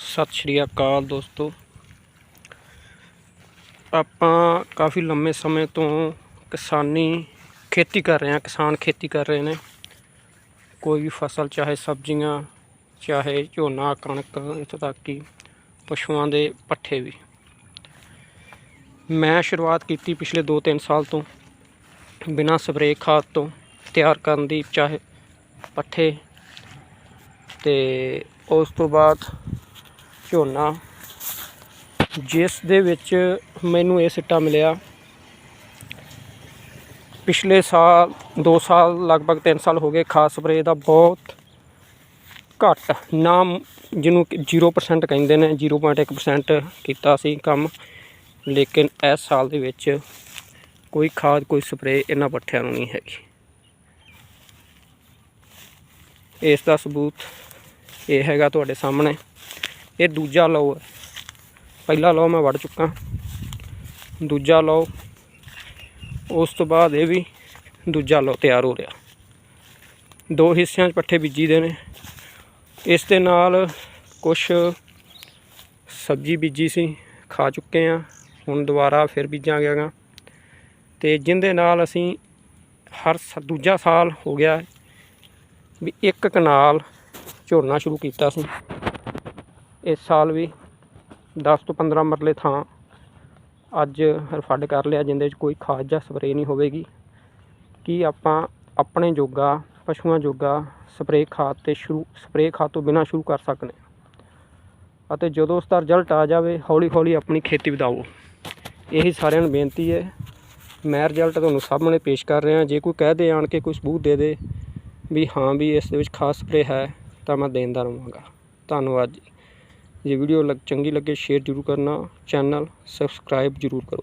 ਸਤਿ ਸ਼੍ਰੀ ਅਕਾਲ ਦੋਸਤੋ। ਆਪਾਂ ਕਾਫੀ ਲੰਮੇ ਸਮੇਂ ਤੋਂ ਕਿਸਾਨੀ ਖੇਤੀ ਕਰ ਰਹੇ ਹਾਂ, ਕਿਸਾਨ ਖੇਤੀ ਕਰ ਰਹੇ ਨੇ। ਕੋਈ ਵੀ ਫਸਲ, ਚਾਹੇ ਸਬਜ਼ੀਆਂ, ਚਾਹੇ ਝੋਨਾ, ਕਣਕ, ਇੱਥੋਂ ਤੱਕ ਕਿ ਪਸ਼ੂਆਂ ਦੇ ਪੱਠੇ ਵੀ। ਮੈਂ ਸ਼ੁਰੂਆਤ ਕੀਤੀ ਪਿਛਲੇ 2-3 ਸਾਲ ਤੋਂ, ਬਿਨਾਂ ਸਪਰੇਅ ਖਾਦ ਤੋਂ, ਤਿਆਰ ਕਰਨ ਦੀ, ਚਾਹੇ ਪੱਠੇ ਤੇ ਉਸ ਤੋਂ ਬਾਅਦ ਝੋਨਾ। ਜਿਸ ਦੇ ਵਿੱਚ ਮੈਨੂੰ ਇਹ ਸਿੱਟਾ ਮਿਲਿਆ। ਪਿਛਲੇ ਸਾਲ 2 ਸਾਲ, ਲਗਭਗ 3 ਸਾਲ ਹੋ ਗਏ ਖਾਸ ਸਪਰੇਅ ਦਾ ਬਹੁਤ ਘੱਟ। ਨਾਮ ਜਿਹਨੂੰ ਕਿ 0% ਕਹਿੰਦੇ ਨੇ 0.1% ਕੀਤਾ ਸੀ ਕੰਮ। ਲੇਕਿਨ ਇਸ ਸਾਲ ਦੇ ਵਿੱਚ ਕੋਈ ਖਾਦ, ਕੋਈ ਸਪਰੇਅ ਇਹਨਾਂ ਪੱਠਿਆਂ ਨੂੰ ਨਹੀਂ ਹੈਗੀ। ਇਸ ਦਾ ਸਬੂਤ ਇਹ ਹੈਗਾ ਤੁਹਾਡੇ ਸਾਹਮਣੇ। ਇਹ ਦੂਜਾ ਲਓ। ਹੈ ਪਹਿਲਾ ਲਓ ਮੈਂ ਵੜ ਚੁੱਕਾ। ਦੂਜਾ ਲਓ। ਉਸ ਤੋਂ ਬਾਅਦ ਇਹ ਵੀ ਦੂਜਾ ਲਓ, ਤਿਆਰ ਹੋ ਰਿਹਾ। ਦੋ ਹਿੱਸਿਆਂ 'ਚ ਪੱਠੇ ਬੀਜੀ ਦੇ ਨੇ। ਇਸ ਦੇ ਨਾਲ ਕੁਝ ਸਬਜ਼ੀ ਬੀਜੀ ਸੀ, ਖਾ ਚੁੱਕੇ ਆ ਹੁਣ ਦੁਬਾਰਾ ਫਿਰ ਬੀਜਾਂਗੇ ਗਾ ਤੇ ਜਿੰਦੇ ਨਾਲ ਅਸੀਂ ਹਰ ਸ- ਦੂਜਾ ਸਾਲ ਹੋ ਗਿਆ ਵੀ ਇੱਕ ਕਨਾਲ ਝੋਨਾ ਸ਼ੁਰੂ ਕੀਤਾ ਸੀ। ਇਸ ਸਾਲ ਵੀ 10 ਤੋਂ 15 ਮਰਲੇ ਥਾਂ ਅੱਜ ਰਫੱਡ ਕਰ ਲਿਆ, ਜਿੰਦੇ ਵਿੱਚ ਕੋਈ ਖਾਦ ਜਾਂ ਸਪਰੇਅ ਨਹੀਂ ਹੋਵੇਗੀ। ਕੀ ਆਪਾਂ ਆਪਣੇ ਜੋਗਾ, ਪਸ਼ੂਆਂ ਜੋਗਾ ਸਪਰੇਅ ਖਾਦ ਤੇ ਸ਼ੁਰੂ, ਸਪਰੇਅ ਖਾਦ ਤੋਂ ਬਿਨਾਂ ਸ਼ੁਰੂ ਕਰ ਸਕਦੇ ਹਾਂ? ਅਤੇ ਜਦੋਂ ਉਸ ਦਾ ਰਿਜ਼ਲਟ ਆ ਜਾਵੇ ਹੌਲੀ ਹੌਲੀ ਆਪਣੀ ਖੇਤੀ ਵਧਾਓ। ਇਹੀ ਸਾਰਿਆਂ ਨੂੰ ਬੇਨਤੀ ਹੈ। ਮੈਂ ਰਿਜ਼ਲਟ ਤੁਹਾਨੂੰ ਸਾਹਮਣੇ ਪੇਸ਼ ਕਰ ਰਿਹਾ। ਜੇ ਕੋਈ ਕਹਿ ਦੇ, ਆਣ ਕੇ ਕੋਈ ਸਬੂਤ ਦੇ ਦੇ ਵੀ ਹਾਂ ਵੀ ਇਸ ਦੇ ਵਿੱਚ ਖਾਸ ਸਪਰੇਅ ਹੈ, ਤਾਂ ਮੈਂ ਦੇਣ ਦਾ ਰਹਾਂਗਾ। ਧੰਨਵਾਦ ਜੀ। ਜੇ ਵੀਡੀਓ ਚੰਗੀ ਲੱਗੇ ਸ਼ੇਅਰ ਜ਼ਰੂਰ ਕਰਨਾ ਚੈਨਲ ਸਬਸਕ੍ਰਾਈਬ ਜ਼ਰੂਰ ਕਰੋ।